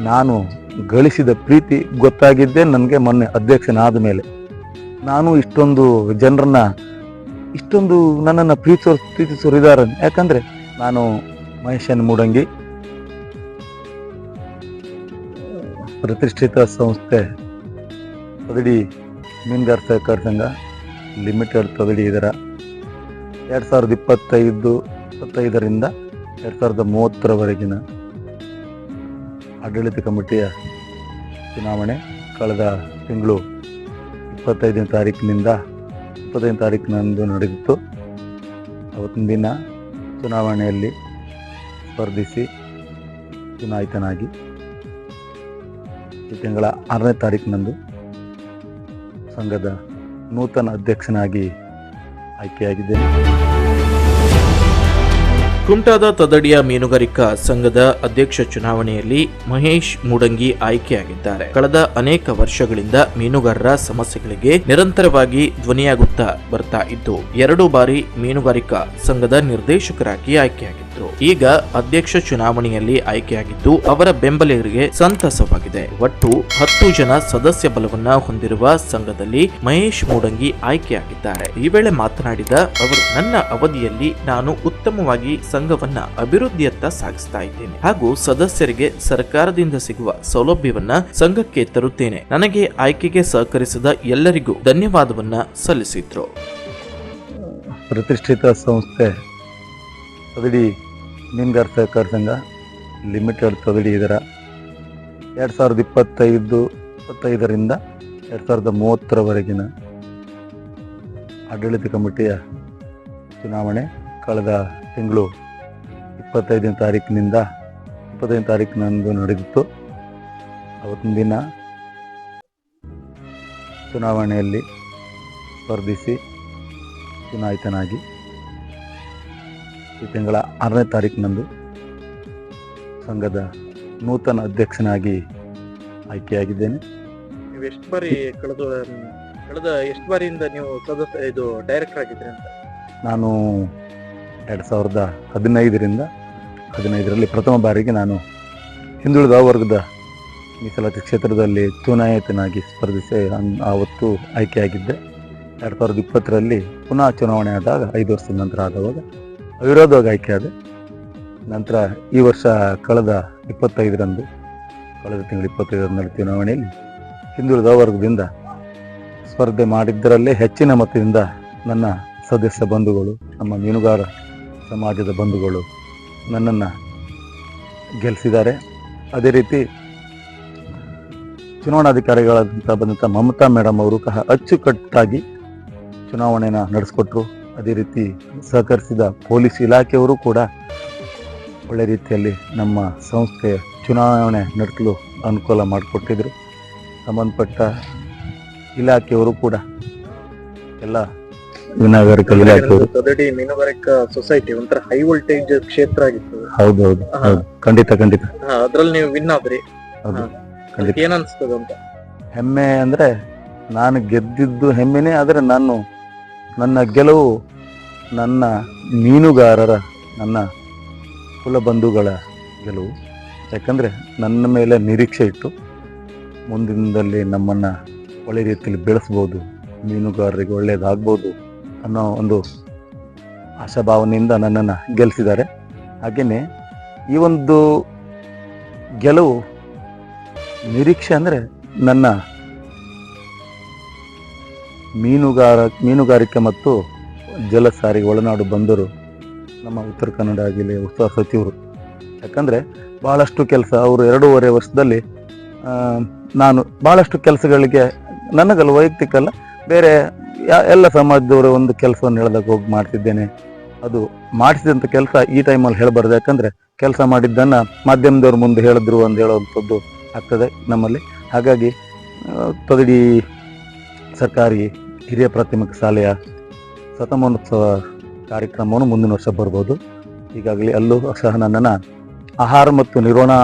ನಾನು ಗಳಿಸಿದ ಪ್ರೀತಿ ಗೊತ್ತಾಗಿದ್ದೇ ನನಗೆ ಮೊನ್ನೆ ಅಧ್ಯಕ್ಷನಾದ ಮೇಲೆ. ನಾನು ಇಷ್ಟೊಂದು ಜನರನ್ನ, ಇಷ್ಟೊಂದು ನನ್ನನ್ನು ಪ್ರೀತಿಸೋ, ಪ್ರೀತಿಸೋರಿದ್ದಾರೆ. ಯಾಕಂದರೆ ನಾನು ಮಹೇಶನ್ ಮೂಡಂಗಿ. ಪ್ರತಿಷ್ಠಿತ ಸಂಸ್ಥೆ ಪದಡಿ ಮೀನುಗಾರ ಸಹಕಾರ ಸಂಘ ಲಿಮಿಟೆಡ್ ಪದಡಿ ಇದರ ಎರಡು ಸಾವಿರದ ಇಪ್ಪತ್ತೈದು, ಇಪ್ಪತ್ತೈದರಿಂದ ಎರಡು ಸಾವಿರದ ಮೂವತ್ತರವರೆಗಿನ ಆಡಳಿತ ಕಮಿಟಿಯ ಚುನಾವಣೆ ಕಳೆದ ತಿಂಗಳು ಇಪ್ಪತ್ತೈದನೇ ತಾರೀಕಿನಿಂದ ಇಪ್ಪತ್ತೈದನೇ ತಾರೀಕಿನಂದು ನಡೆದಿತ್ತು. ಅವತ್ತಿನ ದಿನ ಚುನಾವಣೆಯಲ್ಲಿ ಸ್ಪರ್ಧಿಸಿ ಚುನಾಯಿತನಾಗಿ ಈ ತಿಂಗಳ ಆರನೇ ತಾರೀಕಿನಂದು ಸಂಘದ ನೂತನ ಅಧ್ಯಕ್ಷನಾಗಿ ಆಯ್ಕೆಯಾಗಿದ್ದೇನೆ. ಕುಮಟಾದ ತದಡಿಯ ಮೀನುಗಾರಿಕಾ ಸಂಘದ ಅಧ್ಯಕ್ಷ ಚುನಾವಣೆಯಲ್ಲಿ ಮಹೇಶ್ ಮೂಡಂಗಿ ಆಯ್ಕೆಯಾಗಿದ್ದಾರೆ. ಕಳೆದ ಅನೇಕ ವರ್ಷಗಳಿಂದ ಮೀನುಗಾರರ ಸಮಸ್ಯೆಗಳಿಗೆ ನಿರಂತರವಾಗಿ ಧ್ವನಿಯಾಗುತ್ತಾ ಬರ್ತಾ ಇದ್ದು, ಎರಡು ಬಾರಿ ಮೀನುಗಾರಿಕಾ ಸಂಘದ ನಿರ್ದೇಶಕರಾಗಿ ಆಯ್ಕೆಯಾಗಿದ್ರು ಈಗ ಅಧ್ಯಕ್ಷ ಚುನಾವಣೆಯಲ್ಲಿ ಆಯ್ಕೆಯಾಗಿದ್ದು ಅವರ ಬೆಂಬಲಿಗರಿಗೆ ಸಂತಸವಾಗಿದೆ. ಒಟ್ಟು ಹತ್ತು ಜನ ಸದಸ್ಯ ಬಲವನ್ನ ಹೊಂದಿರುವ ಸಂಘದಲ್ಲಿ ಮಹೇಶ್ ಮೂಡಂಗಿ ಆಯ್ಕೆಯಾಗಿದ್ದಾರೆ. ಈ ವೇಳೆ ಮಾತನಾಡಿದ ಅವರು, ನನ್ನ ಅವಧಿಯಲ್ಲಿ ನಾನು ಉತ್ತಮವಾಗಿ ಸಂಘವನ್ನ ಅಭಿವೃದ್ಧಿಯತ್ತ ಸಾಗಿಸ್ತಾ ಇದ್ದೇನೆ. ಹಾಗೂ ಸದಸ್ಯರಿಗೆ ಸರ್ಕಾರದಿಂದ ಸಿಗುವ ಸೌಲಭ್ಯವನ್ನ ಸಂಘಕ್ಕೆ ತರುತ್ತೇನೆ. ನನಗೆ ಆಯ್ಕೆಗೆ ಸಹಕರಿಸಿದ ಎಲ್ಲರಿಗೂ ಧನ್ಯವಾದವನ್ನ ಸಲ್ಲಿಸಿದ್ರು. ಪ್ರತಿಷ್ಠಿತ ಸಂಸ್ಥೆ ತದಡಿ ಮೀನುಗಾರ ಸಹಕಾರ ಸಂಘ ಲಿಮಿಟೆಡ್ ತೊಗಡಿ ಇದರ ಎರಡು ಸಾವಿರದ ಇಪ್ಪತ್ತೈದು, ಇಪ್ಪತ್ತೈದರಿಂದ ಎರಡು ಸಾವಿರದ ಮೂವತ್ತರವರೆಗಿನ ಆಡಳಿತ ಕಮಿಟಿಯ ಚುನಾವಣೆ ಕಳೆದ ತಿಂಗಳು ಇಪ್ಪತ್ತೈದನೇ ತಾರೀಕಿನಿಂದ ಇಪ್ಪತ್ತೈದನೇ ತಾರೀಕಿನಂದು ನಡೆದಿತ್ತು. ಅವತ್ತಿನ ದಿನ ಚುನಾವಣೆಯಲ್ಲಿ ಸ್ಪರ್ಧಿಸಿ ಚುನಾಯಿತನಾಗಿ ಈ ತಿಂಗಳ ಆರನೇ ತಾರೀಕಿನಂದು ಸಂಘದ ನೂತನ ಅಧ್ಯಕ್ಷನಾಗಿ ಆಯ್ಕೆಯಾಗಿದ್ದೇನೆ. ನೀವು ಎಷ್ಟು ಬಾರಿ ಕಳೆದ ಕಳೆದ ಎಷ್ಟು ಬಾರಿಯಿಂದ ನೀವು ಸದಸ್ಯ ಇದು ಡೈರೆಕ್ಟರ್ ಆಗಿದ್ರಿ ಅಂತ? ನಾನು ಎರಡು ಸಾವಿರದ ಹದಿನೈದರಿಂದ ಹದಿನೈದರಲ್ಲಿ ಪ್ರಥಮ ಬಾರಿಗೆ ನಾನು ಹಿಂದುಳಿದ ವರ್ಗದ ಮೀಸಲಾತಿ ಕ್ಷೇತ್ರದಲ್ಲಿ ಚುನಾಯಿತನಾಗಿ ಸ್ಪರ್ಧಿಸಿ ಆವತ್ತು ಆಯ್ಕೆಯಾಗಿದ್ದೆ. ಎರಡು ಸಾವಿರದ ಇಪ್ಪತ್ತರಲ್ಲಿ ಪುನಃ ಚುನಾವಣೆ ಆದಾಗ ಐದು ವರ್ಷದ ನಂತರ ಆದವಾಗ ಅವಿರೋಧವಾಗಿ ಆಯ್ಕೆ ಆದೆ. ನಂತರ ಈ ವರ್ಷ ಕಳೆದ ಇಪ್ಪತ್ತೈದರಂದು, ಕಳೆದ ತಿಂಗಳು ಇಪ್ಪತ್ತೈದರಂದು ಚುನಾವಣೆಯಲ್ಲಿ ಹಿಂದುಳಿದ ವರ್ಗದಿಂದ ಸ್ಪರ್ಧೆ ಮಾಡಿದ್ದರಲ್ಲೇ ಹೆಚ್ಚಿನ ಮತದಿಂದ ನನ್ನ ಸದಸ್ಯ ಬಂಧುಗಳು, ನಮ್ಮ ಮೀನುಗಾರ ಸಮಾಜದ ಬಂಧುಗಳು ನನ್ನನ್ನು ಗೆಲ್ಲಿಸಿದ್ದಾರೆ ಅದೇ ರೀತಿ ಚುನಾವಣಾಧಿಕಾರಿಗಳಾದಂಥ ಬಂದಂಥ ಮಮತಾ ಮೇಡಮ್ ಅವರು ಸಹ ಅಚ್ಚುಕಟ್ಟಾಗಿ ಚುನಾವಣೆಯನ್ನು ನಡೆಸ್ಕೊಟ್ರು. ಅದೇ ರೀತಿ ಸಹಕರಿಸಿದ ಪೊಲೀಸ್ ಇಲಾಖೆಯವರು ಕೂಡ ಒಳ್ಳೆ ರೀತಿಯಲ್ಲಿ ನಮ್ಮ ಸಂಸ್ಥೆಯ ಚುನಾವಣೆ ನಡೆಸಲು ಅನುಕೂಲ ಮಾಡಿಕೊಟ್ಟಿದ್ರು. ಸಂಬಂಧಪಟ್ಟ ಇಲಾಖೆಯವರು ಕೂಡ ಎಲ್ಲ ವಿನಾಗರಿಕ ಇಲಾಖೆಯವರು ತದಡಿ ಮೀನುಗಾರಿಕಾ ಸೊಸೈಟಿ ಒಂಥರ ಹೈ ವೋಲ್ಟೇಜ್ ಕ್ಷೇತ್ರ ಆಗಿತ್ತು. ಹೌದು ಹೌದು ಖಂಡಿತ ಖಂಡಿತ. ಹಾ, ಅದ್ರಲ್ಲಿ ನೀವು ವಿನ್ ಆದ್ರಿ. ಹೌದು. ಖಂಡಿತ. ಏನ್ ಅನ್ಸ್ತದ ಅಂತ? ಹೆಮ್ಮೆ ಅಂದ್ರೆ ನಾನು ಗೆದ್ದಿದ್ದು ಹೆಮ್ಮೆನೇ ಆದರೆ ನಾನು ನನ್ನ ಗೆಲುವು ನನ್ನ ಮೀನುಗಾರರ, ನನ್ನ ಕುಲಬಂಧುಗಳ ಗೆಲುವು. ಯಾಕಂದರೆ ನನ್ನ ಮೇಲೆ ನಿರೀಕ್ಷೆ ಇಟ್ಟು ಮುಂದಿನದಲ್ಲಿ ನಮ್ಮನ್ನು ಒಳ್ಳೆ ರೀತಿಯಲ್ಲಿ ಬೆಳೆಸ್ಬೋದು, ಮೀನುಗಾರರಿಗೆ ಒಳ್ಳೆಯದಾಗ್ಬೋದು ಅನ್ನೋ ಒಂದು ಆಶಾಭಾವನೆಯಿಂದ ನನ್ನನ್ನು ಗೆಲ್ಲಿಸಿದ್ದಾರೆ ಹಾಗೆಯೇ ಈ ಒಂದು ಗೆಲುವು ನಿರೀಕ್ಷೆ ಅಂದರೆ ನನ್ನ ಮೀನುಗಾರ, ಮೀನುಗಾರಿಕೆ ಮತ್ತು ಜಲ ಸಾರಿಗೆ ಒಳನಾಡು ಬಂದರು. ನಮ್ಮ ಉತ್ತರ ಕನ್ನಡ ಜಿಲ್ಲೆಯ ಉತ್ಸವ ಸಚಿವರು. ಯಾಕಂದರೆ ಭಾಳಷ್ಟು ಕೆಲಸ ಅವರು ಎರಡೂವರೆ ವರ್ಷದಲ್ಲಿ ನಾನು ಭಾಳಷ್ಟು ಕೆಲಸಗಳಿಗೆ, ನನಗಲ್ಲ ವೈಯಕ್ತಿಕ ಅಲ್ಲ ಬೇರೆ ಎಲ್ಲ ಸಮಾಜದವರು ಒಂದು ಕೆಲಸವನ್ನು ಹೇಳ್ದಾಗ ಹೋಗಿ ಮಾಡ್ತಿದ್ದೇನೆ. ಅದು ಮಾಡಿಸಿದಂಥ ಕೆಲಸ ಈ ಟೈಮಲ್ಲಿ ಹೇಳಬಾರ್ದು. ಯಾಕಂದರೆ ಕೆಲಸ ಮಾಡಿದ್ದನ್ನು ಮಾಧ್ಯಮದವ್ರ ಮುಂದೆ ಹೇಳಿದ್ರು ಅಂತ ಹೇಳುವಂಥದ್ದು ಆಗ್ತದೆ ನಮ್ಮಲ್ಲಿ. ಹಾಗಾಗಿ ತೊಗಡಿ ಸರ್ಕಾರಿ ಹಿರಿಯ ಪ್ರಾಥಮಿಕ ಶಾಲೆಯ ಶತಮಾನೋತ್ಸವ ಕಾರ್ಯಕ್ರಮವನ್ನು ಮುಂದಿನ ವರ್ಷ ಬರ್ಬೋದು. ಈಗಾಗಲೇ ಅಲ್ಲೂ ಸಹ ನನ್ನನ್ನು ಆಹಾರ ಮತ್ತು ನಿರ್ವಹಣಾ,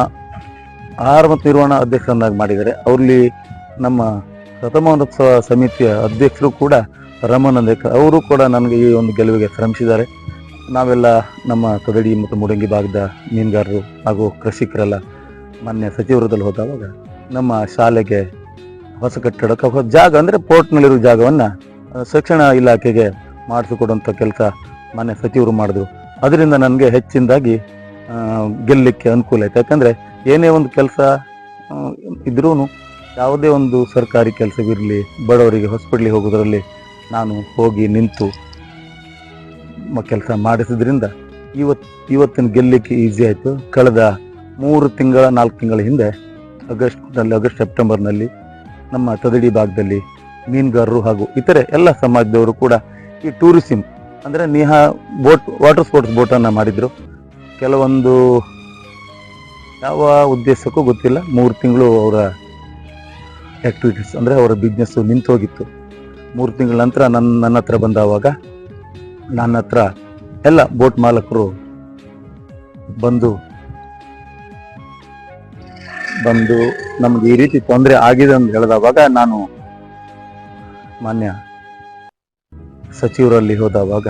ಆಹಾರ ಮತ್ತು ನಿರ್ವಹಣಾ ಅಧ್ಯಕ್ಷರನ್ನಾಗಿ ಮಾಡಿದ್ದಾರೆ. ಅವರಲ್ಲಿ ನಮ್ಮ ಶತಮಾನೋತ್ಸವ ಸಮಿತಿಯ ಅಧ್ಯಕ್ಷರು ಕೂಡ ರಮನ್ ಅವರು ಕೂಡ ನನಗೆ ಈ ಒಂದು ಗೆಲುವಿಗೆ ಶ್ರಮಿಸಿದ್ದಾರೆ. ನಾವೆಲ್ಲ ನಮ್ಮ ಕದಡಿ ಮತ್ತು ಮುಡಂಗಿ ಭಾಗದ ಮೀನುಗಾರರು ಹಾಗೂ ಕೃಷಿಕರೆಲ್ಲ ಮಾನ್ಯ ಸಚಿವರದಲ್ಲಿ ಹೋದಾಗ ನಮ್ಮ ಶಾಲೆಗೆ ಹೊಸ ಕಟ್ಟಡಕ್ಕೆ ಹೊಸ ಜಾಗ ಅಂದರೆ ಪೋರ್ಟ್ನಲ್ಲಿರೋ ಜಾಗವನ್ನು ಶಿಕ್ಷಣ ಇಲಾಖೆಗೆ ಮಾಡಿಸಿಕೊಡುವಂಥ ಕೆಲಸ ಮನೆ ಸಚಿವರು ಮಾಡಿದ್ರು. ಅದರಿಂದ ನನಗೆ ಹೆಚ್ಚಿನದಾಗಿ ಗೆಲ್ಲಲಿಕ್ಕೆ ಅನುಕೂಲ ಆಯ್ತು. ಯಾಕಂದರೆ ಏನೇ ಒಂದು ಕೆಲಸ ಇದ್ರೂ ಯಾವುದೇ ಒಂದು ಸರ್ಕಾರಿ ಕೆಲಸವಿರಲಿ ಬಡವರಿಗೆ ಹಾಸ್ಪಿಟ್ಲಿಗೆ ಹೋಗೋದರಲ್ಲಿ ನಾನು ಹೋಗಿ ನಿಂತು ಕೆಲಸ ಮಾಡಿಸಿದ್ರಿಂದ ಇವತ್ತು ಇವತ್ತಿನ ಗೆಲ್ಲಲಿಕ್ಕೆ ಈಸಿ ಆಯಿತು. ಕಳೆದ ಮೂರು ತಿಂಗಳ, ನಾಲ್ಕು ತಿಂಗಳ ಹಿಂದೆ ಆಗಸ್ಟ್ನಲ್ಲಿ ಆಗಸ್ಟ್, ಸೆಪ್ಟೆಂಬರ್ನಲ್ಲಿ ನಮ್ಮ ತದಡಿ ಭಾಗದಲ್ಲಿ ಮೀನುಗಾರರು ಹಾಗೂ ಇತರೆ ಎಲ್ಲ ಸಮಾಜದವರು ಕೂಡ ಈ ಟೂರಿಸಂ ಅಂದರೆ ನಿಹಾ ಬೋಟ್ ವಾಟರ್ ಸ್ಪೋರ್ಟ್ಸ್ ಬೋಟನ್ನು ಮಾಡಿದರು. ಕೆಲವೊಂದು ಯಾವ ಉದ್ದೇಶಕ್ಕೂ ಗೊತ್ತಿಲ್ಲ. ಮೂರು ತಿಂಗಳು ಅವರ ಆ್ಯಕ್ಟಿವಿಟೀಸ್ ಅಂದರೆ ಅವರ ಬಿಸ್ನೆಸ್ಸು ನಿಂತೋಗಿತ್ತು ಮೂರು ತಿಂಗಳ ನಂತರ ನನ್ನ ನನ್ನ ಹತ್ರ ಬಂದಾವಾಗ ನನ್ನ ಹತ್ರ ಎಲ್ಲ ಬೋಟ್ ಮಾಲಕರು ಬಂದು ಬಂದು ನಮ್ಗೆ ಈ ರೀತಿ ತೊಂದರೆ ಆಗಿದೆ ಅಂತ ಹೇಳಿದವಾಗ ನಾನು ಮಾನ್ಯ ಸಚಿವರಲ್ಲಿ ಹೋದವಾಗ,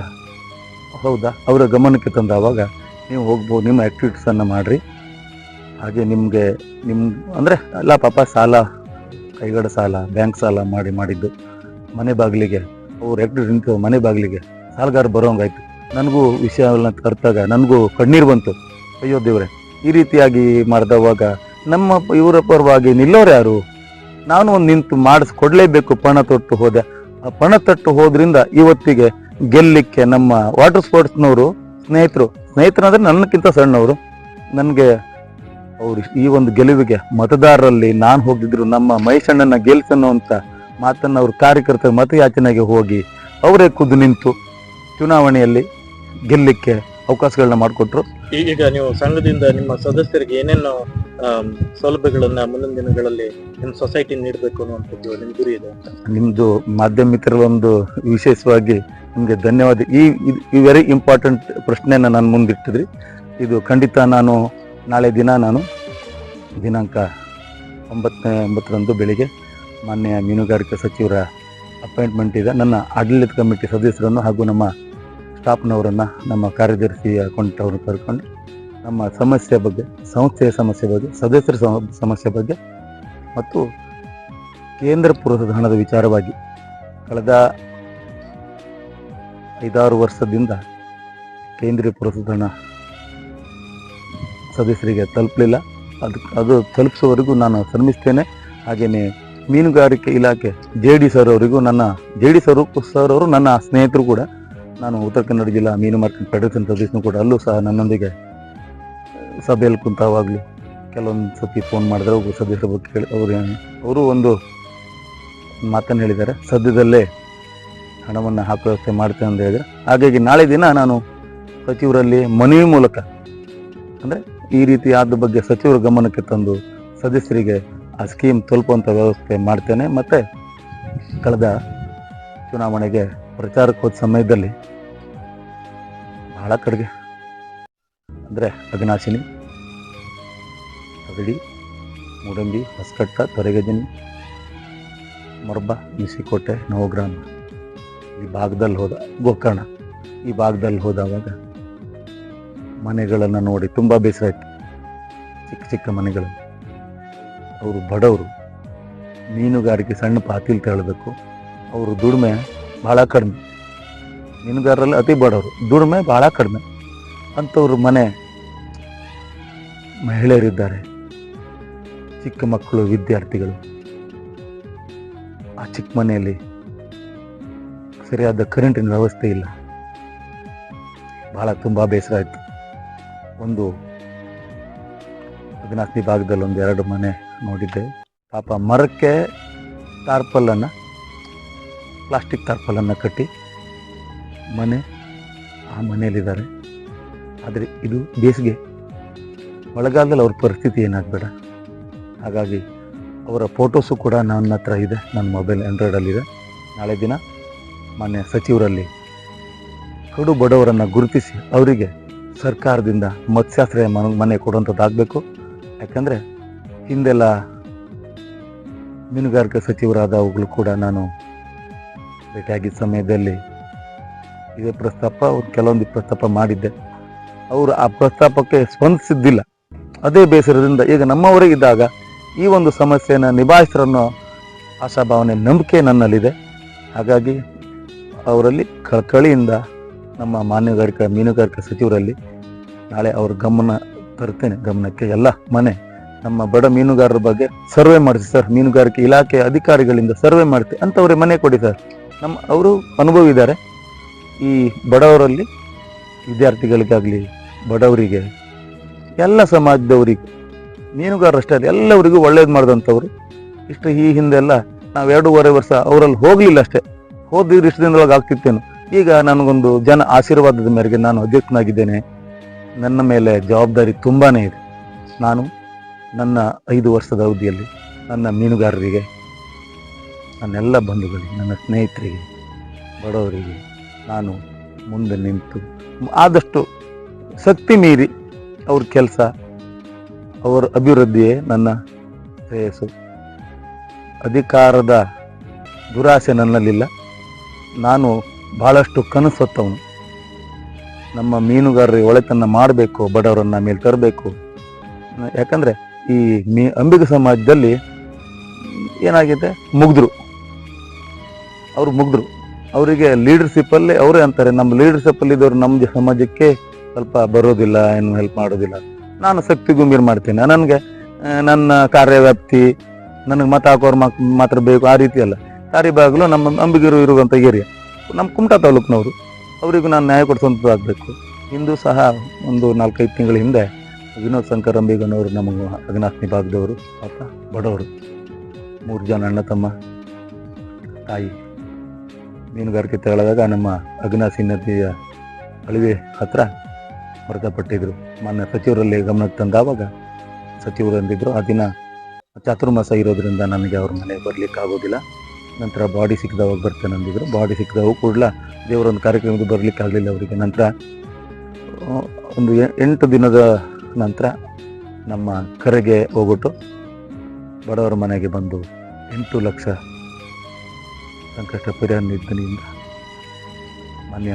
ಹೌದಾ, ಅವರ ಗಮನಕ್ಕೆ ತಂದವಾಗ ನೀವು ಹೋಗ್ಬೋದು ನಿಮ್ಮ ಆ್ಯಕ್ಟಿವಿಟೀಸನ್ನು ಮಾಡಿರಿ. ಹಾಗೆ ನಿಮಗೆ ನಿಮ್ಮ ಅಂದರೆ ಅಲ್ಲ ಪಾಪ ಸಾಲ, ಕೈಗಡ ಸಾಲ ಬ್ಯಾಂಕ್ ಸಾಲ ಮಾಡಿ ಮಾಡಿದ್ದು ಮನೆ ಬಾಗಿಲಿಗೆ. ಅವ್ರು ಆ್ಯಕ್ಟಿವಿಟಿ ನಿಂತು ಮನೆ ಬಾಗಿಲಿಗೆ. ಸಾಲಗಾರ ಬರೋಂಗಾಯ್ತು. ನನಗೂ ವಿಷಯಗಳನ್ನ ತರ್ತಾಗ, ನನಗೂ ಕಣ್ಣೀರು ಬಂತು. ಅಯ್ಯೋ ದೇವ್ರೆ, ಈ ರೀತಿಯಾಗಿ ಮಾಡಿದವಾಗ ನಮ್ಮ ಇವರ ಪರವಾಗಿ ನಿಲ್ಲೋರು ಯಾರು? ನಾನು ಒಂದು ನಿಂತು ಮಾಡಿಸ್ಕೊಡ್ಲೇಬೇಕು ಪಣ ತೊಟ್ಟು ಹೋದೆ. ಆ ಪಣ ತೊಟ್ಟು ಹೋದ್ರಿಂದ ಇವತ್ತಿಗೆ ಗೆಲ್ಲಿಕ್ಕೆ ನಮ್ಮ ವಾಟರ್ ಸ್ಪೋರ್ಟ್ಸ್ನವರು ಸ್ನೇಹಿತರು. ಸ್ನೇಹಿತರು ಅಂದ್ರೆ ನನ್ನಕ್ಕಿಂತ ಸಣ್ಣವರು. ನನಗೆ ಅವರು ಈ ಒಂದು ಗೆಲುವಿಗೆ ಮತದಾರರಲ್ಲಿ ನಾನು ಹೋಗಿದ್ರು, ನಮ್ಮ ಮೈಸಣ್ಣನ ಗೆಲ್ಸನ್ನು ಅಂತ ಮಾತನ್ನ ಅವ್ರ ಕಾರ್ಯಕರ್ತರ ಮತಯಾಚನೆಗೆ ಹೋಗಿ ಅವರೇ ಖುದ್ದು ನಿಂತು ಚುನಾವಣೆಯಲ್ಲಿ ಗೆಲ್ಲಲಿಕ್ಕೆ ಅವಕಾಶಗಳನ್ನ ಮಾಡಿಕೊಟ್ರು. ಈಗ ನೀವು ಸಂಘದಿಂದ ನಿಮ್ಮ ಸದಸ್ಯರಿಗೆ ಏನೇನು ಸೌಲಭ್ಯಗಳನ್ನ ಮುಂದಿನ ದಿನಗಳಲ್ಲಿ ನಿಮ್ಮ ಸೊಸೈಟಿ ನೀಡಬೇಕು ಅನ್ನುವಂಥದ್ದು ನಿಮ್ ಗುರಿ ಇದೆ ಅಂತ. ನಿಮ್ದು ಮಾಧ್ಯಮ ಮಿತ್ರರೊಂದು ವಿಶೇಷವಾಗಿ ನಿಮಗೆ ಧನ್ಯವಾದ. ಈ ಈ ವೆರಿ ಇಂಪಾರ್ಟೆಂಟ್ ಪ್ರಶ್ನೆಯನ್ನು ನಾನು ಮುಂದಿಟ್ಟಿದ್ರಿ. ಇದು ಖಂಡಿತ ನಾನು ನಾಳೆ ದಿನ ನಾನು ದಿನಾಂಕ ಒಂಬತ್ತನೇ ಒಂಬತ್ತರಂದು ಬೆಳಿಗ್ಗೆ ಮಾನ್ಯ ಮೀನುಗಾರಿಕೆ ಸಚಿವರ ಅಪಾಯಿಂಟ್ಮೆಂಟ್ ಇದೆ. ನನ್ನ ಆಡಳಿತ ಕಮಿಟಿ ಸದಸ್ಯರನ್ನು ಹಾಗೂ ನಮ್ಮ ಸ್ಟಾಫ್ನವರನ್ನು ನಮ್ಮ ಕಾರ್ಯದರ್ಶಿ ಅವರು ಕರ್ಕೊಂಡು ನಮ್ಮ ಸಮಸ್ಯೆ ಬಗ್ಗೆ, ಸಂಸ್ಥೆಯ ಸಮಸ್ಯೆ ಬಗ್ಗೆ, ಸದಸ್ಯರ ಸಮ- ಸಮಸ್ಯೆ ಬಗ್ಗೆ ಮತ್ತು ಕೇಂದ್ರ ಪುರಸದ ಹಣದ ವಿಚಾರವಾಗಿ ಕಳೆದ ಐದಾರು ವರ್ಷದಿಂದ ಕೇಂದ್ರೀಯ ಪುರಸದ ಹಣ ಸದಸ್ಯರಿಗೆ ತಲುಪಲಿಲ್ಲ. ಅದು ಅದು ತಲುಪಿಸುವವರೆಗೂ ನಾನು ಶ್ರಮಿಸ್ತೇನೆ. ಹಾಗೆಯೇ ಮೀನುಗಾರಿಕೆ ಇಲಾಖೆ ಜೆ ಡಿ ಸರ್ ಅವರಿಗೂ ನನ್ನ, ಜೆ ಡಿ ಸರ್ ಸರ್ ಅವರು ನನ್ನ ಸ್ನೇಹಿತರು ಕೂಡ ನಾನು ಉತ್ತರ ಕನ್ನಡ ಜಿಲ್ಲಾ ಮೀನು ಮಾರ್ಕೆಟ್ ಫೆಡರೇಷನ್ ಸದಸ್ಯನು ಕೂಡ ಅಲ್ಲೂ ಸಹ ನನ್ನೊಂದಿಗೆ ಸಭೆಯಲ್ಲಿ ಕುಂತಾವಾಗಲೂ ಕೆಲವೊಂದು ಸತಿ ಫೋನ್ ಮಾಡಿದ್ರೆ ಒಬ್ಬ ಸದಸ್ಯರ ಕೇಳಿ, ಅವರು ಅವರು ಒಂದು ಮಾತನ್ನು ಹೇಳಿದ್ದಾರೆ. ಸದ್ಯದಲ್ಲೇ ಹಣವನ್ನು ಹಾಕುವ ವ್ಯವಸ್ಥೆ ಮಾಡ್ತೇನೆ ಅಂತ ಹೇಳಿದರೆ. ಹಾಗಾಗಿ ನಾಳೆ ದಿನ ನಾನು ಸಚಿವರಲ್ಲಿ ಮನವಿ ಮೂಲಕ, ಅಂದರೆ ಈ ರೀತಿ ಆದ ಬಗ್ಗೆ ಸಚಿವರ ಗಮನಕ್ಕೆ ತಂದು ಸದಸ್ಯರಿಗೆ ಆ ಸ್ಕೀಮ್ ತಲುಪುವಂಥ ವ್ಯವಸ್ಥೆ ಮಾಡ್ತೇನೆ. ಮತ್ತು ಕಳೆದ ಚುನಾವಣೆಗೆ ಪ್ರಚಾರಕ್ಕೆ ಹೋದ ಸಮಯದಲ್ಲಿ ಬಹಳ ಕಡೆಗೆ ಅಂದರೆ ಅಗ್ನಾಶಿನಿ ಅಗಡಿ ಮೂಡಂಬಿ, ಹೊಸಕಟ್ಟ, ತೊರೆಗಜನಿ, ಮೊರಬ ಮಿಸಿಕೋಟೆ ನವಗ್ರಾಮ. ಈ ಭಾಗದಲ್ಲಿ ಹೋದ ಗೋಕರ್ಣ. ಈ ಭಾಗದಲ್ಲಿ ಹೋದವಾಗ ಮನೆಗಳನ್ನು ನೋಡಿ ತುಂಬ ಬೇಸರ ಆಯ್ತು. ಚಿಕ್ಕ ಚಿಕ್ಕ ಮನೆಗಳು. ಅವರು ಬಡವರು. ಮೀನುಗಾರಿಕೆ ಸಣ್ಣ ಪಾತಿಲ್ ತೆಳಬೇಕು. ಅವರು ದುಡಿಮೆ ಭಾಳ ಕಡಿಮೆ. ಮೀನುಗಾರರಲ್ಲಿ ಅತಿ ಬಡವರು. ದುಡಿಮೆ ಭಾಳ ಕಡಿಮೆ. ಅಂಥವ್ರ ಮನೆ ಮಹಿಳೆಯರಿದ್ದಾರೆ. ಚಿಕ್ಕ ಮಕ್ಕಳು, ವಿದ್ಯಾರ್ಥಿಗಳು. ಆ ಚಿಕ್ಕ ಮನೆಯಲ್ಲಿ ಸರಿಯಾದ ಕರೆಂಟಿನ ವ್ಯವಸ್ಥೆ ಇಲ್ಲ. ಭಾಳ ತುಂಬ ಬೇಸರ ಆಯಿತು. ಒಂದು ಹದಿನಾಲ್ಕನೇ ಭಾಗದಲ್ಲಿ ಒಂದು ಎರಡು ಮನೆ ನೋಡಿದ್ದೆ. ಪಾಪ ಮರಕ್ಕೆ ತಾರ್ಪಲ್ಲನ್ನು ಪ್ಲಾಸ್ಟಿಕ್ ತಾರ್ಪಲನ್ನು ಕಟ್ಟಿ ಮನೆ ಆ ಮನೆಯಲ್ಲಿದ್ದಾರೆ. ಆದರೆ ಇದು ಬೇಸಿಗೆ. ಮಳೆಗಾಲದಲ್ಲಿ ಅವ್ರ ಪರಿಸ್ಥಿತಿ ಏನಾಗಬೇಡ. ಹಾಗಾಗಿ ಅವರ ಫೋಟೋಸು ಕೂಡ ನನ್ನ ಹತ್ರ ಇದೆ. ನನ್ನ ಮೊಬೈಲ್ ಆ್ಯಂಡ್ರಾಯ್ಡಲ್ಲಿದೆ ನಾಳೆ ದಿನ ಮಾನ್ಯ ಸಚಿವರಲ್ಲಿ ಕಡು ಬಡವರನ್ನು ಗುರುತಿಸಿ ಅವರಿಗೆ ಸರ್ಕಾರದಿಂದ ಮತ್ಸ್ಯಾಶ್ರಯ ಮನ, ಮನೆ ಕೊಡುವಂಥದ್ದಾಗಬೇಕು. ಯಾಕಂದರೆ ಹಿಂದೆಲ್ಲ ಮೀನುಗಾರಿಕೆ ಸಚಿವರಾದವುಗಳು ಕೂಡ ನಾನು ಭೇಟಿಯಾಗಿದ್ದ ಸಮಯದಲ್ಲಿ ಇದೇ ಪ್ರಸ್ತಾಪ, ಅವ್ರು ಕೆಲವೊಂದು ಪ್ರಸ್ತಾಪ ಮಾಡಿದ್ದೆ. ಅವರು ಆ ಪ್ರಸ್ತಾಪಕ್ಕೆ ಸ್ಪಂದಿಸಿದ್ದಿಲ್ಲ. ಅದೇ ಬೇಸರದಿಂದ ಈಗ ನಮ್ಮವರಿಗಿದ್ದಾಗ ಈ ಒಂದು ಸಮಸ್ಯೆಯನ್ನು ನಿಭಾಯಿಸ್ರನ್ನೋ ಆಶಾಭಾವನೆ ನಂಬಿಕೆ ನನ್ನಲ್ಲಿದೆ. ಹಾಗಾಗಿ ಅವರಲ್ಲಿ ಕಳಕಳಿಯಿಂದ ನಮ್ಮ ಮಾನ್ಯಗಾರಿಕಾ, ಮೀನುಗಾರಿಕಾ ಸಚಿವರಲ್ಲಿ ನಾಳೆ ಅವ್ರ ಗಮನ ತರ್ತೇನೆ ಗಮನಕ್ಕೆ ಎಲ್ಲ ಮನೆ ನಮ್ಮ ಬಡ ಮೀನುಗಾರರ ಬಗ್ಗೆ ಸರ್ವೆ ಮಾಡಿಸಿ ಸರ್. ಮೀನುಗಾರಿಕೆ ಇಲಾಖೆ ಅಧಿಕಾರಿಗಳಿಂದ ಸರ್ವೆ ಮಾಡಿಸಿ ಅಂತವರೇ ಮನೆ ಕೊಡಿ ಸರ್. ನಮ್ಮ, ಅವರು ಅನುಭವ ಇದ್ದಾರೆ. ಈ ಬಡವರಲ್ಲಿ ವಿದ್ಯಾರ್ಥಿಗಳಿಗಾಗಲಿ, ಬಡವರಿಗೆ, ಎಲ್ಲ ಸಮಾಜದವರಿಗೆ ಮೀನುಗಾರರಷ್ಟೇ ಅಲ್ಲ, ಎಲ್ಲರಿಗೂ ಒಳ್ಳೇದು ಮಾಡಿದಂಥವ್ರು. ಇಷ್ಟು ಈ ಹಿಂದೆಲ್ಲ ನಾವು ಎರಡೂವರೆ ವರ್ಷ ಅವರಲ್ಲಿ ಹೋಗಲಿಲ್ಲ ಅಷ್ಟೇ. ಹೋದಿದ್ರೆ ಇಷ್ಟು ದಿನದೊಳಗೆ ಆಗ್ತಿತ್ತೇನು. ಈಗ ನನಗೊಂದು ಜನ ಆಶೀರ್ವಾದದ ಮೇರೆಗೆ ನಾನು ಅಧ್ಯಕ್ಷನಾಗಿದ್ದೇನೆ. ನನ್ನ ಮೇಲೆ ಜವಾಬ್ದಾರಿ ತುಂಬಾ ಇದೆ. ನಾನು ನನ್ನ ಐದು ವರ್ಷದ ಅವಧಿಯಲ್ಲಿ ನನ್ನ ಮೀನುಗಾರರಿಗೆ, ನನ್ನೆಲ್ಲ ಬಂಧುಗಳಿಗೆ, ನನ್ನ ಸ್ನೇಹಿತರಿಗೆ, ಬಡವರಿಗೆ ನಾನು ಮುಂದೆ ನಿಂತು ಆದಷ್ಟು ಶಕ್ತಿ ಮೀರಿ ಅವ್ರ ಕೆಲಸ, ಅವರ ಅಭಿವೃದ್ಧಿಯೇ ನನ್ನ ಶ್ರೇಯಸ್ಸು. ಅಧಿಕಾರದ ದುರಾಸೆ ನನ್ನಲ್ಲಿಲ್ಲ. ನಾನು ಭಾಳಷ್ಟು ಕನಸು ಹೊತ್ತವನು. ನಮ್ಮ ಮೀನುಗಾರರಿಗೆ ಒಳೆತನ ಮಾಡಬೇಕು, ಬಡವರನ್ನ ಮೇಲೆ ತರಬೇಕು. ಯಾಕಂದರೆ ಈ ಮೀ, ಅಂಬಿಗ ಸಮಾಜದಲ್ಲಿ ಏನಾಗಿದೆ? ಮುಗ್ದ್ರು. ಅವರು ಮುಗ್ದ್ರು. ಅವರಿಗೆ ಲೀಡರ್ಶಿಪ್ ಅಲ್ಲಿ ಅವರೇ ಅಂತಾರೆ. ನಮ್ಮ ಲೀಡರ್ಶಿಪ್ ಅಲ್ಲಿ ಇದ್ದವ್ರು ನಮ್ಮ ಸಮಾಜಕ್ಕೆ ಸ್ವಲ್ಪ ಬರೋದಿಲ್ಲ, ಏನು ಹೆಲ್ಪ್ ಮಾಡೋದಿಲ್ಲ. ನಾನು ಶಕ್ತಿ ಗುಂಬೀರ್ ಮಾಡ್ತೇನೆ. ನನಗೆ ನನ್ನ ಕಾರ್ಯವ್ಯಾಪ್ತಿ, ನನಗೆ ಮತ ಹಾಕೋರು ಮಾತ್ರ ಬೇಕು, ಆ ರೀತಿ ಅಲ್ಲ. ಸಾರಿಬಾಗಲು ನಮ್ಮ ನಂಬಿಗಿರು ಇರುವಂಥ ಏರಿಯಾ ನಮ್ಮ ಕುಮಟಾ ತಾಲೂಕಿನವರು, ಅವರಿಗೂ ನಾನು ನ್ಯಾಯ ಕೊಡಿಸುವಂಥದ್ದಾಗಬೇಕು ಇಂದು ಸಹ ಒಂದು ನಾಲ್ಕೈದು ತಿಂಗಳ ಹಿಂದೆ ವಿನೋದ್ ಶಂಕರ್ ಅಂಬಿಗನವರು ನಮ್ಮ ಅಗ್ನಾಸ್ನಿ ಭಾಗದವರು ಆತ ಬಡವರು. ಮೂರು ಜನ ಅಣ್ಣ ತಮ್ಮ, ತಾಯಿ. ಮೀನುಗಾರಿಕೆ ತೆರಳಿದಾಗ ನಮ್ಮ ಅಗ್ನಾಸಿ ನದಿಯ ಅಳಿವೆ ಹತ್ರ ಮೃತಪಟ್ಟಿದ್ರು ಮಾನ್ಯ ಸಚಿವರಲ್ಲಿ ಗಮನಕ್ಕೆ ತಂದಾವಾಗ ಸಚಿವರು ಅಂದಿದ್ರು, ಆ ದಿನ ಚಾತುರ್ಮಾಸ ಇರೋದ್ರಿಂದ ನನಗೆ ಅವ್ರ ಮನೆ ಬರ್ಲಿಕ್ಕೆ ಆಗೋದಿಲ್ಲ. ನಂತರ ಬಾಡಿ ಸಿಕ್ಕಿದವಾಗ ಬರ್ತೇನೆ ಅಂದಿದ್ರು. ಬಾಡಿ ಸಿಕ್ಕಿದವಾಗ ಕೂಡಲ ದೇವರೊಂದು ಕಾರ್ಯಕ್ರಮಕ್ಕೆ ಬರ್ಲಿಕ್ಕೆ ಆಗಲಿಲ್ಲ ಅವರಿಗೆ. ನಂತರ ಒಂದು ಎಂಟು ದಿನದ ನಂತರ ನಮ್ಮ ಕರೆಗೆ ಹೋಗ್ಬಿಟ್ಟು ಬಡವರ ಮನೆಗೆ ಬಂದು ಎಂಟು ಲಕ್ಷ ಸಂಕಷ್ಟ ಪರಿಹಾರ ಮಾನ್ಯ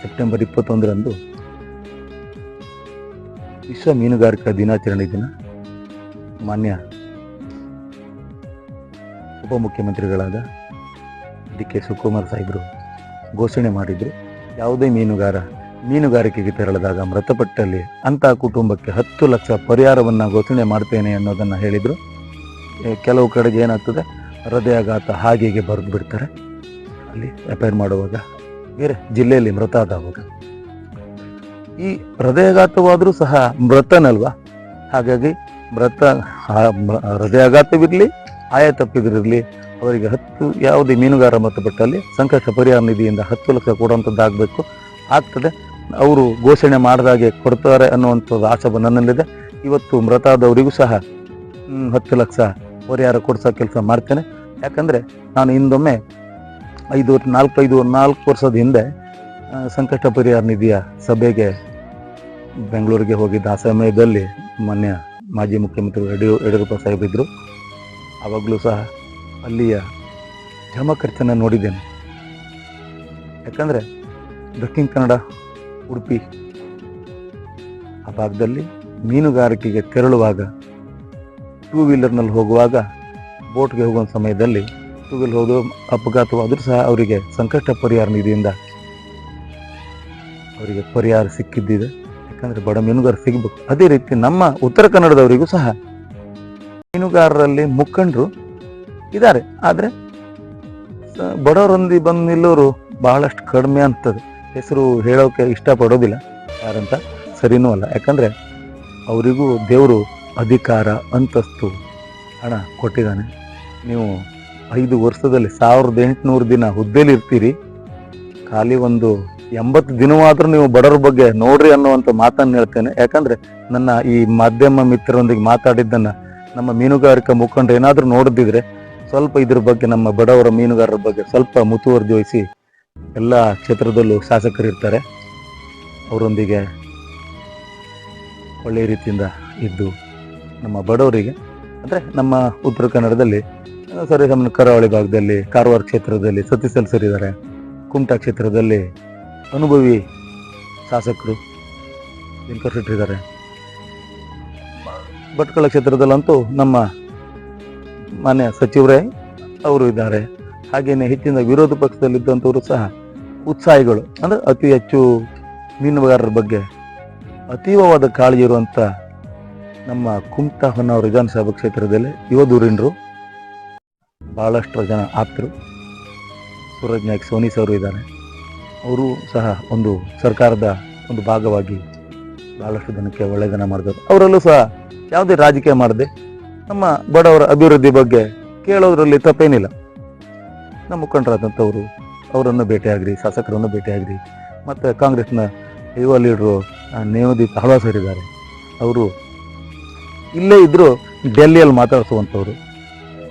ಸೆಪ್ಟೆಂಬರ್ ಇಪ್ಪತ್ತೊಂದರಂದು ವಿಶ್ವ ಮೀನುಗಾರಿಕಾ ದಿನಾಚರಣೆ ದಿನ ಮಾನ್ಯ ಉಪಮುಖ್ಯಮಂತ್ರಿಗಳಾದ ಡಿ ಕೆ ಶಿವಕುಮಾರ್ ಸಾಹೇಬರು ಘೋಷಣೆ ಮಾಡಿದರು. ಯಾವುದೇ ಮೀನುಗಾರ ಮೀನುಗಾರಿಕೆಗೆ ತೆರಳಿದಾಗ ಮೃತಪಟ್ಟಲ್ಲಿ ಅಂತಹ ಕುಟುಂಬಕ್ಕೆ ಹತ್ತು ಲಕ್ಷ ಪರಿಹಾರವನ್ನು ಘೋಷಣೆ ಮಾಡ್ತೇನೆ ಅನ್ನೋದನ್ನು ಹೇಳಿದರು. ಕೆಲವು ಕಡೆಗೆ ಏನಾಗ್ತದೆ? ಹೃದಯಾಘಾತ ಹಾಗೆಗೆ ಬರೆದು ಬಿಡ್ತಾರೆ. ಅಲ್ಲಿ ಅಪೇರ್ ಮಾಡುವಾಗ ಬೇರೆ ಜಿಲ್ಲೆಯಲ್ಲಿ ಮೃತ ಆದವಾಗ. ಈ ಹೃದಯಾಘಾತವಾದರೂ ಸಹ ಮೃತನಲ್ವಾ? ಹಾಗಾಗಿ ಮೃತ ಹೃದಯಾಘಾತವಿರಲಿ ಆಯ ತಪ್ಪಿದಿರಲಿ ಅವರಿಗೆ ಹತ್ತು, ಯಾವುದೇ ಮೀನುಗಾರ ಮೃತಪಟ್ಟಲ್ಲಿ ಸಂಕಷ್ಟ ಪರಿಹಾರ ನಿಧಿಯಿಂದ ಹತ್ತು ಲಕ್ಷ ಕೊಡುವಂಥದ್ದಾಗಬೇಕು ಆಗ್ತದೆ. ಅವರು ಘೋಷಣೆ ಮಾಡಿದಾಗೆ ಕೊಡ್ತಾರೆ ಅನ್ನುವಂಥದ್ದು ಆಶಾಬ ನನ್ನಲ್ಲಿದೆ. ಇವತ್ತು ಮೃತ ಆದವರಿಗೂ ಸಹ ಹತ್ತು ಲಕ್ಷ ಪರಿಹಾರ ಕೊಡಿಸೋ ಕೆಲಸ ಮಾಡ್ತೇನೆ. ಯಾಕಂದರೆ ನಾನು ಹಿಂದೊಮ್ಮೆ ಐದು ನಾಲ್ಕೈದು ನಾಲ್ಕು ವರ್ಷದ ಹಿಂದೆ ಸಂಕಷ್ಟ ಪರಿಹಾರ ನಿಧಿಯ ಸಭೆಗೆ ಬೆಂಗಳೂರಿಗೆ ಹೋಗಿದ್ದ ಆ ಸಮಯದಲ್ಲಿ ಮಾನ್ಯ ಮಾಜಿ ಮುಖ್ಯಮಂತ್ರಿ ಯಡಿಯೂ ಯಡಿಯೂರಪ್ಪ ಸಾಹೇಬಿದ್ರು ಆವಾಗಲೂ ಸಹ ಅಲ್ಲಿಯ ಜಮ ಖರ್ಚನ್ನು ನೋಡಿದ್ದೇನೆ. ಯಾಕಂದರೆ ದಕ್ಷಿಣ ಕನ್ನಡ, ಉಡುಪಿ ಆ ಭಾಗದಲ್ಲಿ ಮೀನುಗಾರಿಕೆಗೆ ತೆರಳುವಾಗ ಟೂ ವೀಲರ್ನಲ್ಲಿ ಹೋಗುವಾಗ ಬೋಟ್ಗೆ ಹೋಗುವ ಸಮಯದಲ್ಲಿ ಟೂ ವೀಲರ್ ಹೋದ ಅಪಘಾತವಾದರೂ ಸಹ ಅವರಿಗೆ ಸಂಕಷ್ಟ ಪರಿಹಾರ ನಿಧಿಯಿಂದ ಅವರಿಗೆ ಪರಿಹಾರ ಸಿಕ್ಕಿದ್ದಿದೆ. ಯಾಕಂದರೆ ಬಡ ಮೀನುಗಾರ ಸಿಗಬೇಕು. ಅದೇ ರೀತಿ ನಮ್ಮ ಉತ್ತರ ಕನ್ನಡದವರಿಗೂ ಸಹ ಮೀನುಗಾರರಲ್ಲಿ ಮುಖಂಡರು ಇದ್ದಾರೆ. ಆದರೆ ಬಡವರೊಂದಿ ಬಂದು ನಿಲ್ಲೋರು ಬಹಳಷ್ಟು ಕಡಿಮೆ ಅಂತದೆ. ಹೆಸರು ಹೇಳೋಕೆ ಇಷ್ಟಪಡೋದಿಲ್ಲ. ಯಾರಂತ ಸರಿನೂ ಅಲ್ಲ. ಯಾಕಂದರೆ ಅವರಿಗೂ ದೇವರು ಅಧಿಕಾರ, ಅಂತಸ್ತು ಹಣ ಕೊಟ್ಟಿದ್ದಾನೆ. ನೀವು ಐದು ವರ್ಷದಲ್ಲಿ ಸಾವಿರದ ಎಂಟುನೂರು ದಿನ ಹುದ್ದೆಲಿ ಇರ್ತೀರಿ ಖಾಲಿ ಒಂದು ಎಂಬತ್ತು ದಿನವಾದರೂ ನೀವು ಬಡವರ ಬಗ್ಗೆ ನೋಡ್ರಿ ಅನ್ನುವಂಥ ಮಾತನ್ನು ಹೇಳ್ತೇನೆ. ಯಾಕಂದರೆ ನನ್ನ ಈ ಮಾಧ್ಯಮ ಮಿತ್ರರೊಂದಿಗೆ ಮಾತಾಡಿದ್ದನ್ನು ನಮ್ಮ ಮೀನುಗಾರಿಕಾ ಮುಖಂಡರು ಏನಾದರೂ ನೋಡಿದ್ರೆ ಸ್ವಲ್ಪ ಇದ್ರ ಬಗ್ಗೆ ನಮ್ಮ ಬಡವರ ಮೀನುಗಾರರ ಬಗ್ಗೆ ಸ್ವಲ್ಪ ಮುತುವರ್ಜಿ ವಹಿಸಿ ಎಲ್ಲ ಕ್ಷೇತ್ರದಲ್ಲೂ ಶಾಸಕರು ಇರ್ತಾರೆ ಅವರೊಂದಿಗೆ ಒಳ್ಳೆಯ ರೀತಿಯಿಂದ ಇದ್ದು ನಮ್ಮ ಬಡವರಿಗೆ, ಅಂದರೆ ನಮ್ಮ ಉತ್ತರ ಕನ್ನಡದಲ್ಲಿ ಆ, ಸರಿ ನಮ್ಮ ಕರಾವಳಿ ಭಾಗದಲ್ಲಿ ಕಾರವಾರ ಕ್ಷೇತ್ರದಲ್ಲಿ ಸತೀಶ್ ಸರ್ ಇದ್ದಾರೆ. ಕುಮಟಾ ಕ್ಷೇತ್ರದಲ್ಲಿ ಅನುಭವಿ ಶಾಸಕರು ದಿನಕರ್ ಶೆಟ್ಟರ್ ಇದ್ದಾರೆ. ಭಟ್ಕಳ ಕ್ಷೇತ್ರದಲ್ಲಂತೂ ನಮ್ಮ ಮಾನ್ಯ ಸಚಿವರೇ ಅವರು ಇದ್ದಾರೆ. ಹಾಗೆಯೇ ಹೆಚ್ಚಿನ ವಿರೋಧ ಪಕ್ಷದಲ್ಲಿದ್ದಂಥವರು ಸಹ ಉತ್ಸಾಹಿಗಳು. ಅಂದ್ರೆ ಅತಿ ಹೆಚ್ಚು ಮೀನುಗಾರರ ಬಗ್ಗೆ ಅತೀವವಾದ ಕಾಳಜಿ ಇರುವಂಥ ನಮ್ಮ ಕುಮಟಾ ಹೊನ್ನಾವರ ವಿಧಾನಸಭಾ ಕ್ಷೇತ್ರದಲ್ಲಿ ಯುವ ಬಹಳಷ್ಟು ಜನ ಆಪ್ತರು. ಸೂರಜ್ ನಾಯ್ಕ್ ಸೋನಿ ಸರ್ ಇದ್ದಾರೆ. ಅವರು ಸಹ ಒಂದು ಸರ್ಕಾರದ ಒಂದು ಭಾಗವಾಗಿ ಭಾಳಷ್ಟು ಜನಕ್ಕೆ ಒಳ್ಳೆಯದನ್ನ ಮಾಡಿದ್ರು ಅವರಲ್ಲೂ ಸಹ ಯಾವುದೇ ರಾಜಕೀಯ ಮಾಡದೆ ನಮ್ಮ ಬಡವರ ಅಭಿವೃದ್ಧಿ ಬಗ್ಗೆ ಕೇಳೋದ್ರಲ್ಲಿ ತಪ್ಪೇನಿಲ್ಲ. ನಮ್ಮ ಮುಖಂಡರಾದಂಥವರು ಅವರನ್ನು ಭೇಟಿಯಾಗ್ರಿ, ಶಾಸಕರನ್ನು ಭೇಟಿಯಾಗ್ರಿ, ಮತ್ತು ಕಾಂಗ್ರೆಸ್ನ ಯುವ ಲೀಡ್ರು ನೇವದೀಪ್ ಹಳವಾಸರ್ ಇದ್ದಾರೆ. ಅವರು ಇಲ್ಲೇ ಇದ್ದರೂ ಡೆಲ್ಲಿಯಲ್ಲಿ ಮಾತಾಡಿಸುವಂಥವ್ರು.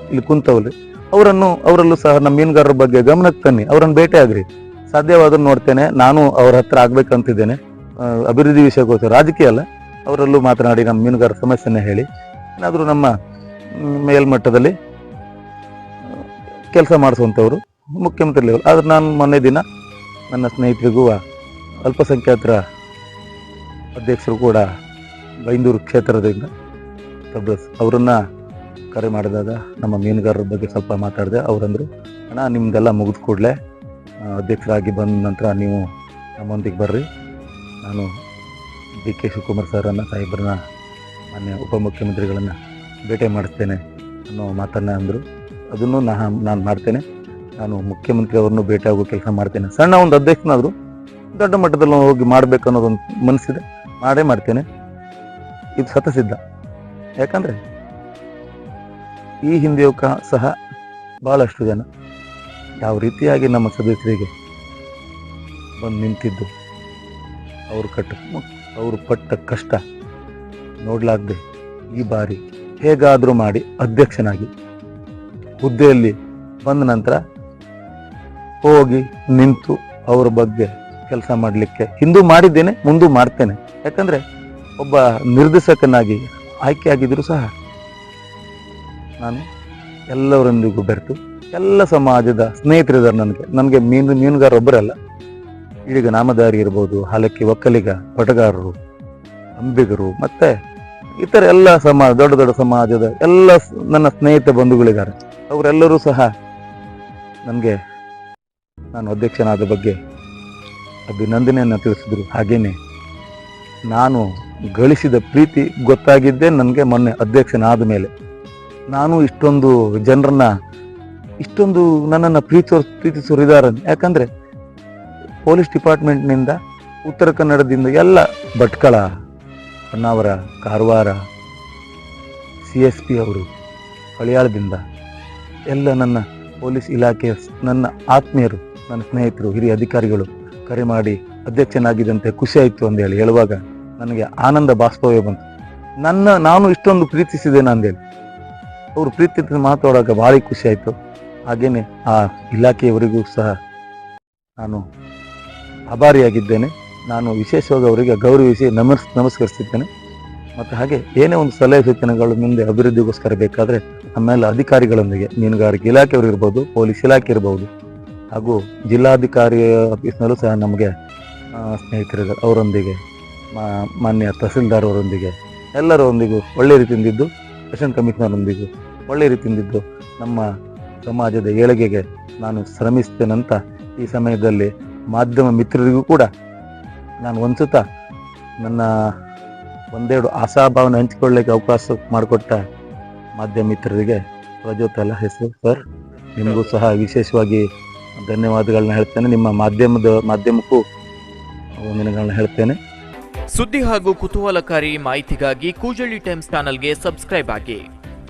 ಇಲ್ಲಿ ಕುಂತವ್ರು. ಅವರನ್ನು, ಅವರಲ್ಲೂ ಸಹ ನಮ್ಮ ಮೀನುಗಾರರ ಬಗ್ಗೆ ಗಮನಕ್ಕೆ ತನ್ನಿ. ಅವರನ್ನು ಆಗ್ರಿ. ಸಾಧ್ಯವಾದ್ರೂ ನೋಡ್ತೇನೆ. ನಾನು ಅವ್ರ ಹತ್ರ ಆಗ್ಬೇಕಂತಿದ್ದೇನೆ. ಅಭಿವೃದ್ಧಿ ವಿಷಯಕ್ಕೋಸ್ಕರ, ರಾಜಕೀಯ ಅಲ್ಲ. ಅವರಲ್ಲೂ ಮಾತನಾಡಿ ನಮ್ಮ ಮೀನುಗಾರರ ಸಮಸ್ಯೆನ ಹೇಳಿ. ಏನಾದರೂ ನಮ್ಮ ಮೇಲ್ಮಟ್ಟದಲ್ಲಿ, ಕೆಲಸ ಮಾಡಿಸುವಂಥವ್ರು ಮುಖ್ಯಮಂತ್ರಿ ಲೆವೆಲ್ ಆದ್ರೆ ನಾನು ಮೊನ್ನೆ ದಿನ ನನ್ನ ಸ್ನೇಹಿತರಿಗೂ ಅಲ್ಪಸಂಖ್ಯಾತರ ಅಧ್ಯಕ್ಷರು ಕೂಡ, ಬೈಂದೂರು ಕ್ಷೇತ್ರದಿಂದ ಅವರನ್ನ ಕರೆ ಮಾಡಿದಾಗ ನಮ್ಮ ಮೀನುಗಾರರ ಬಗ್ಗೆ ಸ್ವಲ್ಪ ಮಾತಾಡಿದೆ, ಅವರಂದರು, ಅಣ್ಣ ನಿಮ್ದೆಲ್ಲ ಮುಗಿದ ಕೂಡಲೇ ಅಧ್ಯಕ್ಷರಾಗಿ ಬಂದ ನಂತರ ನೀವು ನಮ್ಮೊಂದಿಗೆ ಬರ್ರಿ. ನಾನು ಡಿ ಕೆ ಶಿವಕುಮಾರ್ ಸರನ್ನು ಸಾಹೇಬ್ರನ್ನ, ಮಾನ್ಯ ಉಪಮುಖ್ಯಮಂತ್ರಿಗಳನ್ನು ಭೇಟಿ ಮಾಡಿಸ್ತೇನೆ ಅನ್ನೋ ಮಾತನ್ನು ಅಂದರು. ಅದನ್ನು ನಾ, ನಾನು ಮಾಡ್ತೇನೆ. ನಾನು ಮುಖ್ಯಮಂತ್ರಿ ಅವ್ರನ್ನು ಭೇಟಿ ಕೆಲಸ ಮಾಡ್ತೇನೆ. ಸಣ್ಣ ಒಂದು ಅಧ್ಯಕ್ಷನಾದರೂ, ದೊಡ್ಡ ಮಟ್ಟದಲ್ಲಿ ಹೋಗಿ ಮಾಡಬೇಕು ಅನ್ನೋದೊಂದು ಮನಸ್ಸಿದೆ. ಮಾಡೇ ಮಾಡ್ತೇನೆ. ಇದು ಸತಸಿದ್ಧ ಯಾಕಂದರೆ ಈ ಹಿಂದೆಯೂ ಸಹ ಭಾಳಷ್ಟು ಜನ ಯಾವ ರೀತಿಯಾಗಿ ನಮ್ಮ ಸದಸ್ಯರಿಗೆ ಬಂದು ನಿಂತಿದ್ದು, ಅವರು ಕಟ್ಟ ಅವರು ಪಟ್ಟ ಕಷ್ಟ ನೋಡಲಾಗದೆ ಈ ಬಾರಿ ಹೇಗಾದರೂ ಮಾಡಿ ಅಧ್ಯಕ್ಷನಾಗಿ ಹುದ್ದೆಯಲ್ಲಿ ಬಂದ ನಂತರ ಹೋಗಿ ನಿಂತು ಅವರ ಬಗ್ಗೆ ಕೆಲಸ ಮಾಡಲಿಕ್ಕೆ ಹಿಂದೂ ಮಾಡಿದ್ದೇನೆ, ಮುಂದೂ ಮಾಡ್ತೇನೆ. ಯಾಕಂದರೆ ಒಬ್ಬ ನಿರ್ದೇಶಕನಾಗಿ ಆಯ್ಕೆಯಾಗಿದ್ದರೂ ಸಹ ನಾನು ಎಲ್ಲರೊಂದಿಗೂ ಬೆರೆತು ಎಲ್ಲ ಸಮಾಜದ ಸ್ನೇಹಿತರಿದ್ದಾರೆ ನನಗೆ. ನನಗೆ ಮೀನು ಮೀನುಗಾರೊಬ್ಬರಲ್ಲ ಈಗ ನಾಮದಾರಿ ಇರ್ಬೋದು, ಹಾಲಕ್ಕಿ ಒಕ್ಕಲಿಗ ಬಟಗಾರರು ಅಂಬಿಗರು, ಮತ್ತೆ ಇತರ ಎಲ್ಲ ಸಮಾಜ ದೊಡ್ಡ ದೊಡ್ಡ ಸಮಾಜದ ಎಲ್ಲ ನನ್ನ ಸ್ನೇಹಿತ ಬಂಧುಗಳಿದ್ದಾರೆ. ಅವರೆಲ್ಲರೂ ಸಹ ನನಗೆ ನಾನು ಅಧ್ಯಕ್ಷನಾದ ಬಗ್ಗೆ ಅಭಿನಂದನೆಯನ್ನು ತಿಳಿಸಿದರು. ಹಾಗೆಯೇ ನಾನು ಗಳಿಸಿದ ಪ್ರೀತಿ ಗೊತ್ತಾಗಿದ್ದೇ ನನಗೆ ಮೊನ್ನೆ ಅಧ್ಯಕ್ಷನಾದ ಮೇಲೆ. ನಾನು ಇಷ್ಟೊಂದು ಜನರನ್ನ, ಇಷ್ಟೊಂದು ನನ್ನನ್ನು ಪ್ರೀತಿಸೋ ಪ್ರೀತಿಸೋರು ಇದ್ದಾರೆ ಯಾಕಂದ್ರೆ ಪೊಲೀಸ್ ಡಿಪಾರ್ಟ್ಮೆಂಟ್ನಿಂದ ಉತ್ತರ ಕನ್ನಡದಿಂದ ಎಲ್ಲ Bhatkal, Honnavar, Karwar, C S P ಅವರು ಹಳಿಯಾಳದಿಂದ ಎಲ್ಲ ನನ್ನ ಪೊಲೀಸ್ ಇಲಾಖೆಯ ನನ್ನ ಆತ್ಮೀಯರು, ನನ್ನ ಸ್ನೇಹಿತರು, ಹಿರಿಯ ಅಧಿಕಾರಿಗಳು ಕರೆ ಮಾಡಿ ಅಧ್ಯಕ್ಷನಾಗಿದ್ದಂತೆ ಖುಷಿ ಆಯಿತು ಅಂತ ಹೇಳಿ ಹೇಳುವಾಗ ನನಗೆ ಆನಂದ, ಬಾಷ್ಪವೇ ಬಂತು. ನನ್ನ, ನಾನು ಇಷ್ಟೊಂದು ಪ್ರೀತಿಸಿದ್ದೇನೆ ಅಂದೇಳಿ. ಅವರು ಪ್ರೀತಿ ಮಾತಾಡೋಕೆ ಭಾರಿ ಖುಷಿ ಆಯಿತು. ಹಾಗೇನೆ ಆ ಇಲಾಖೆಯವರಿಗೂ ಸಹ ನಾನು ಆಭಾರಿಯಾಗಿದ್ದೇನೆ. ನಾನು ವಿಶೇಷವಾಗಿ ಅವರಿಗೆ ಗೌರವಿಸಿ ನಮಸ್ ನಮಸ್ಕರಿಸಿದ್ದೇನೆ ಮತ್ತು ಹಾಗೆ ಏನೇ ಒಂದು ಸಲಹೆ ಸೂಚನೆಗಳು ಮುಂದೆ ಅಭಿವೃದ್ಧಿಗೋಸ್ಕರ ಬೇಕಾದರೆ ನಮ್ಮೆಲ್ಲ ಅಧಿಕಾರಿಗಳೊಂದಿಗೆ, ಮೀನುಗಾರಿಕೆ ಇಲಾಖೆಯವರು ಇರ್ಬೋದು, ಪೊಲೀಸ್ ಇಲಾಖೆ ಇರ್ಬೋದು, ಹಾಗೂ ಜಿಲ್ಲಾಧಿಕಾರಿ ಆಫೀಸ್ನಲ್ಲೂ ಸಹ ನಮಗೆ ಸ್ನೇಹಿತರ ಸ್ನೇಹಿತರಿದ್ದಾರೆ. ಅವರೊಂದಿಗೆ ಮಾನ್ಯ ತಹಸೀಲ್ದಾರ್ ಅವರೊಂದಿಗೆ, ಎಲ್ಲರೊಂದಿಗೂ ಒಳ್ಳೆಯ ರೀತಿಯಿಂದಿದ್ದು, ಸೆಷನ್ ಕಮಿಷನರೊಂದಿಗೂ ಒಳ್ಳೆ ರೀತಿಯಿಂದಿದ್ದು ನಮ್ಮ ಸಮಾಜದ ಏಳಿಗೆಗೆ ನಾನು ಶ್ರಮಿಸ್ತೇನಂತ ಈ ಸಮಯದಲ್ಲಿ ಮಾಧ್ಯಮ ಮಿತ್ರರಿಗೂ ಕೂಡ ನಾನು ಒಂದ್ಸುತ್ತ ನನ್ನ ಒಂದೆರಡು ಆಶಾಭಾವನೆ ಹಂಚಿಕೊಳ್ಳಲಿಕ್ಕೆ ಅವಕಾಶ ಮಾಡಿಕೊಟ್ಟ ಮಾಧ್ಯಮ ಮಿತ್ರರಿಗೆ ಪ್ರಜ್ಯೋತಲ ಹೆಸರು ಸರ್. ನಿಮಗೂ ಸಹ ವಿಶೇಷವಾಗಿ ಧನ್ಯವಾದಗಳನ್ನ ಹೇಳ್ತೇನೆ. ನಿಮ್ಮ ಮಾಧ್ಯಮದ ಮಾಧ್ಯಮಕ್ಕೂ ವಂದನೆಗಳನ್ನ ಹೇಳ್ತೇನೆ. ಸುದ್ದಿ ಹಾಗೂ ಕುತೂಹಲಕಾರಿ ಮಾಹಿತಿಗಾಗಿ ಕೂಜಳ್ಳಿ ಟೈಮ್ಸ್ ಚಾನಲ್ಗೆ ಸಬ್ಸ್ಕ್ರೈಬ್ ಆಗಿ.